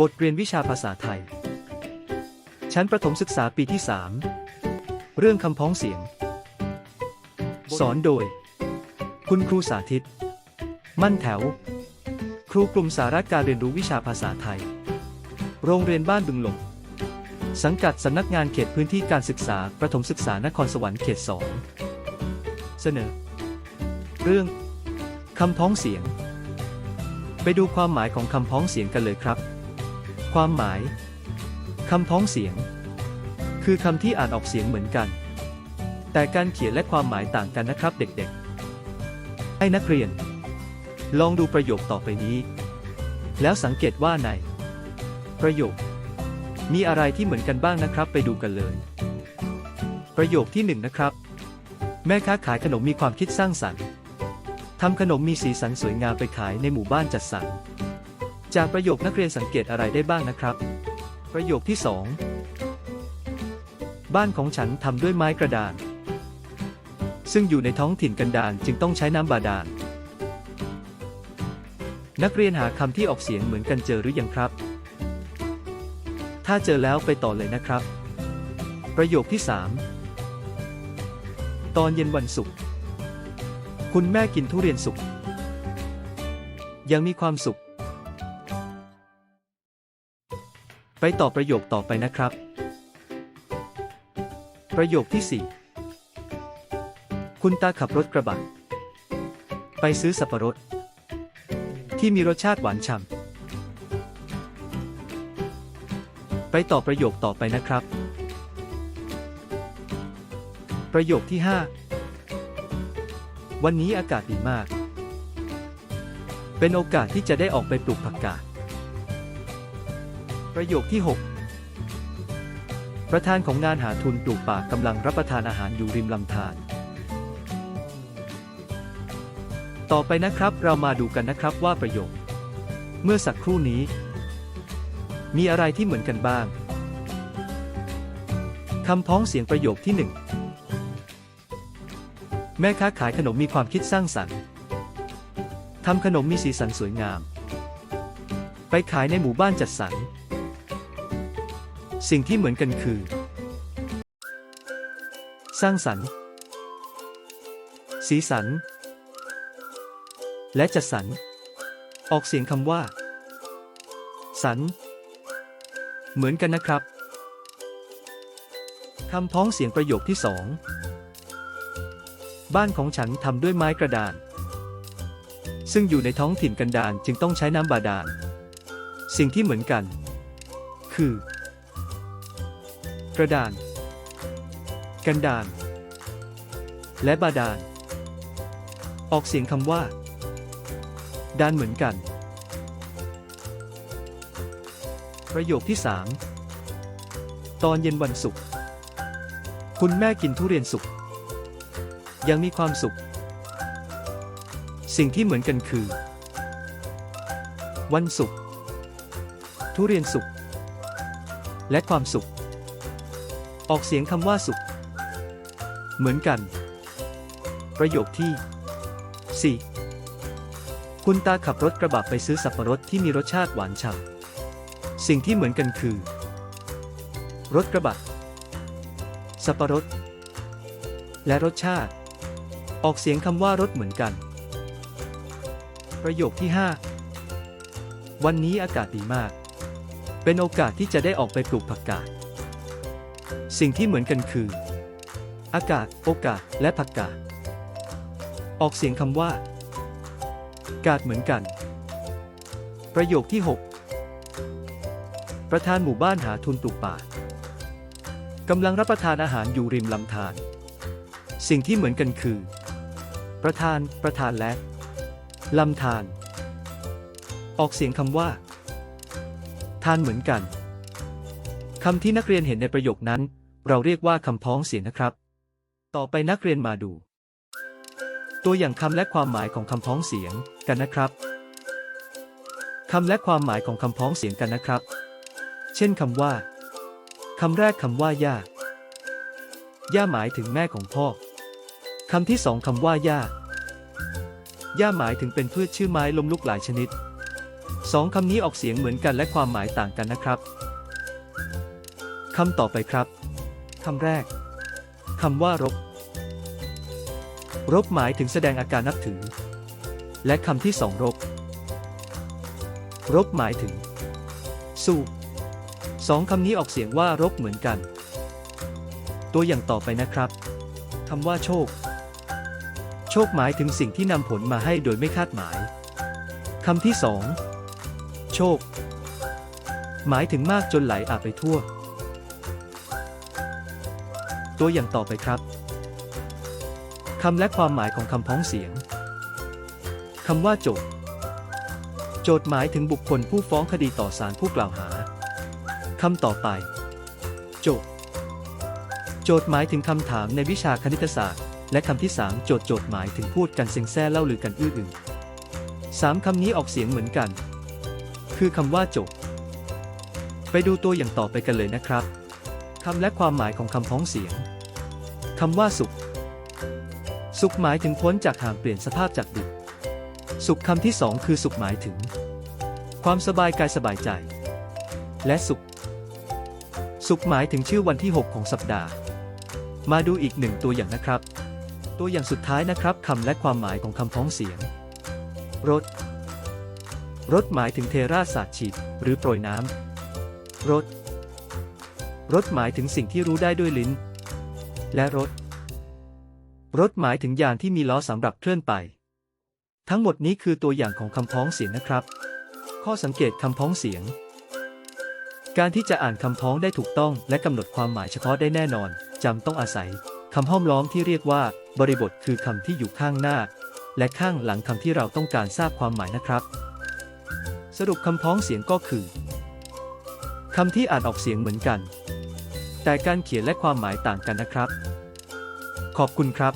บทเรียนวิชาภาษาไทย ชั้นประถมศึกษาปีที่ 3 เรื่องคำพ้องเสียง สอนโดย คุณครูสาธิต มั่นแถว ครูกลุ่มสาระการเรียนรู้วิชาภาษาไทย โรงเรียนบ้านบึงหลงสังกัดสำนักงานเขตพื้นที่การศึกษา ประถมศึกษานครสวรรค์เขต 2 เสนอ เรื่องคำพ้องเสียง ไปดูความหมายของคำพ้องเสียงกันเลยครับ ความหมายคำพ้องเสียง คือคำที่อ่านออกเสียงเหมือนกัน แต่การเขียนและความหมายต่างกันนะครับเด็กๆ ให้นักเรียน ลองดูประโยคต่อไปนี้ แล้วสังเกตว่าใน ประโยค มีอะไรที่เหมือนกันบ้างนะครับ ไปดูกันเลย ประโยคที่หนึ่งนะครับ แม่ค้าขายขนมมีความคิดสร้างสรรค์ทำขนมมีสีสันสวยงามไปขายในหมู่บ้านจัดสรร จากประโยคนักเรียนสังเกตอะไรได้บ้างนะครับ ประโยคที่สองบ้านของฉันทำด้วยไม้กระดาน ซึ่งอยู่ในท้องถิ่นกันดารจึงต้องใช้น้ำบาดาล นักเรียนหาคำที่ออกเสียงเหมือนกันเจอหรือยังครับ ถ้าเจอแล้วไปต่อเลยนะครับ ประโยคที่ 3 ตอนเย็นวันศุกร์คุณแม่กินทุเรียนสุกยังมีความสุข ไปต่อประโยคต่อไปนะครับ ประโยคที่ 4 คุณตาขับรถกระบะไปซื้อสับปะรด ที่มีรสชาติหวานฉ่ำไปต่อประโยคต่อไปนะครับ ประโยคที่ 5 วันนี้อากาศดีมาก เป็นโอกาสที่จะได้ออกไปปลูกผักกาด ประโยคที่ 6 ประธานของงานหาทุนปลูกป่ากำลังรับประทานอาหารอยู่ริมลำธารต่อไปนะครับเรามาดูกันนะครับว่าประโยค เมื่อสักครู่นี้ มีอะไรที่เหมือนกันบ้างคำพ้องเสียงประโยคที่หนึ่งแม่ค้าขายขนมมีความคิดสร้างสรรค์ทำขนมมีสีสันสวยงาม ไปขายในหมู่บ้านจัดสรร สิ่งที่เหมือนกันคือ สร้างสรรค์ สีสัน และจัดสรร ออกเสียงคำว่าสันเหมือนกันนะครับคำพ้องเสียงประโยคที่สองบ้านของฉันทำด้วยไม้กระดาน ซึ่งอยู่ในท้องถิ่นกันดารจึงต้องใช้น้ำบาดาล สิ่งที่เหมือนกัน คือ ระดาน กันดารและบาดาล ออกเสียงคำว่า ดานเหมือนกัน ประโยคที่ 3 ตอนเย็นวันศุกร์คุณแม่กินทุเรียนสุกยังมีความสุข สิ่งที่เหมือนกันคือ วันศุกร์ทุเรียนสุกและความสุข ออกเสียงคำว่าสุข เหมือนกัน ประโยคที่ 4 คุณตาขับรถกระบะไปซื้อสับปะรดที่มีรสชาติหวานฉ่ำสิ่งที่เหมือนกันคือ รถกระบะ สับปะรด และรสชาติ ออกเสียงคำว่ารถเหมือนกัน ประโยคที่ 5 วันนี้อากาศดีมาก เป็นโอกาสที่จะได้ออกไปปลูกผักกาด สิ่งที่เหมือนกันคือ อากาศ โอกาส และผักกาด ออกเสียงคำว่า กาดเหมือนกัน ประโยคที่ 6 ประธานหมู่บ้านหาทุนปลูกป่ากำลังรับประทานอาหารอยู่ริมลำธาร สิ่งที่เหมือนกันคือ ประธาน ประธานและลำธาร ออกเสียงคำว่า ทานเหมือนกัน คำที่นักเรียนเห็นในประโยคนั้น เราเรียกว่าคำพ้องเสียงนะครับ ต่อไปนักเรียนมาดู ตัวอย่างคำและความหมายของคำพ้องเสียงกันนะครับคำและความหมายของคำพ้องเสียงกันนะครับ เช่นคำว่าคำแรกคำว่าย่า ย่าหมายถึงแม่ของพ่อคำที่สองคำว่าย่า ย่าหมายถึงเป็นพืชชื่อไม้ลมลุกหลายชนิดสองคำนี้ออกเสียงเหมือนกันและความหมายต่างกันนะครับ คำต่อไปครับ คำแรก คำว่ารบ รบหมายถึงแสดงอาการนับถือ และคำที่สองรบ รบหมายถึง สู้สองคำนี้ออกเสียงว่ารบเหมือนกัน ตัวอย่างต่อไปนะครับคำว่าโชค โชคหมายถึงสิ่งที่นำผลมาให้โดยไม่คาดหมายคำที่สองโชค หมายถึงมากจนไหลอาบไปทั่ว ตัวอย่างต่อไปครับคำและความหมายของคำพ้องเสียงคำว่าโจทย์โจทย์หมายถึงบุคคลผู้ฟ้องคดีต่อศาลผู้กล่าวหาคำต่อไป โจทย์โจทย์หมายถึงคำถามในวิชาคณิตศาสตร์ และคำที่สามโจทย์โจทย์หมายถึงพูดกันเซ็งแซ่เล่าลือกันอื้ออึงสามคำนี้ออกเสียงเหมือนกัน คือคำว่าโจทย์ไปดูตัวอย่างต่อไปกันเลยนะครับคำและความหมายของคำพ้องเสียง คำว่าสุข สุขหมายถึงพ้นจากห่างเปลี่ยนสภาพจากดิบสุขคำที่สองคือสุขหมายถึง ความสบายกายสบายใจ และสุข สุขหมายถึงชื่อวันที่ 6 ของสัปดาห์ มาดูอีกหนึ่งตัวอย่างนะครับ ตัวอย่างสุดท้ายนะครับคำและความหมายของคำพ้องเสียง รถ รถหมายถึงเทราศาสตร์ฉีด หรือโปรยน้ำรถ รถหมายถึงสิ่งที่รู้ได้ด้วยลิ้น และรถ รถหมายถึงยานที่มีล้อสำหรับเคลื่อนไป ทั้งหมดนี้คือตัวอย่างของคำพ้องเสียงนะครับ ข้อสังเกตคำพ้องเสียง การที่จะอ่านคำพ้องได้ถูกต้องและกำหนดความหมายเฉพาะได้แน่นอนจำต้องอาศัยคำห้อมล้อมที่เรียกว่า บริบทคือคำที่อยู่ข้างหน้า และข้างหลังคำที่เราต้องการทราบความหมายนะครับ สรุปคำพ้องเสียงก็คือคำที่อ่านออกเสียงเหมือนกัน แต่การเขียนและความหมายต่างกันนะครับ ขอบคุณครับ